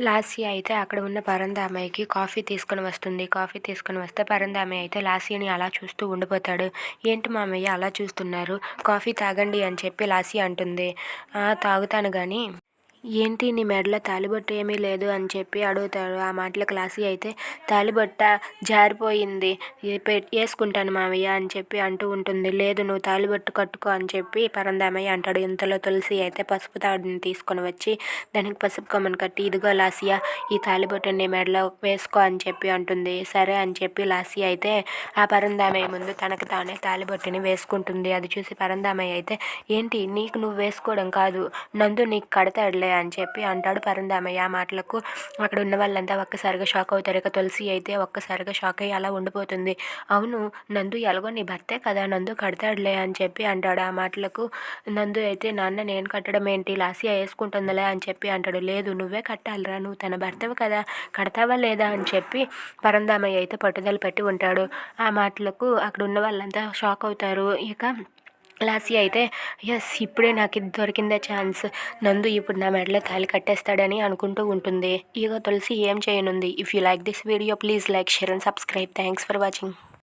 లాస్య అయితే అక్కడ ఉన్న పరందామయ్యకి కాఫీ తీసుకొని వస్తుంది. కాఫీ తీసుకొని వస్తే పరందామయ్య అయితే లాస్యని అలా చూస్తూ ఉండిపోతాడు. ఏంటి మామయ్య అలా చూస్తున్నారు? కాఫీ తాగండి అని చెప్పి లాస్య అంటుంది. "ఆ, తాగుతాను కానీ ఏంటి నీ మెడలో తాలిబొట్టు ఏమీ లేదు అని చెప్పి అడుగుతాడు. ఆ మాటలకు లాసి అయితే తాలిబొట్ట జారిపోయింది వేసుకుంటాను మావయ్య అని చెప్పి అంటూ ఉంటుంది. లేదు నువ్వు తాలిబొట్టు కట్టుకో అని చెప్పి పరందామయ్య అంటాడు. ఇంతలో తులసి అయితే పసుపు తాడుని తీసుకొని వచ్చి దానికి పసుపు కొమ్మని కట్టి ఇదిగో లాసియా ఈ తాలిబొట్టు నీ మెడలో వేసుకో అని చెప్పి అంటుంది. సరే అని చెప్పి లాసి అయితే ఆ పరందామయ్య ముందు తనకు తానే తాలిబొట్టుని వేసుకుంటుంది. అది చూసి పరందామయ్య అయితే ఏంటి నీకు నువ్వు వేసుకోవడం కాదు నందు నీకు కడతాడులే అని చెప్పి అంటాడు పరందామయ్య. ఆ మాటలకు అక్కడ ఉన్న వాళ్ళంతా ఒక్కసారిగా షాక్ అవుతారు. ఇక తులసి అయితే ఒక్కసారిగా షాక్ అయ్యి అలా ఉండిపోతుంది. అవును నందు ఎలాగో నీ భర్తే కదా నందు కడతాడులే అని చెప్పి అంటాడు. ఆ మాటలకు నందు అయితే నాన్న నేను కట్టడం ఏంటి? లాసియా వేసుకుంటుందిలే అని చెప్పి అంటాడు. లేదు నువ్వే కట్టాలిరా. నువ్వు తన భర్తవు కదా కడతావా లేదా? అని చెప్పి పరందామయ్య అయితే పట్టుదల పెట్టి ఉంటాడు. ఆ మాటలకు అక్కడ ఉన్న వాళ్ళంతా షాక్ అవుతారు. ఇక లాసి అయితే ఎస్ ఇప్పుడే నాకు ఇది దొరికిందే ఛాన్స్. నందు ఇప్పుడు నా మెడలో తాళి కట్టేస్తాడని అనుకుంటూ ఉంటుంది. ఇక తులసి ఏం చేయనుంది? If you like this video please like share and subscribe thanks for watching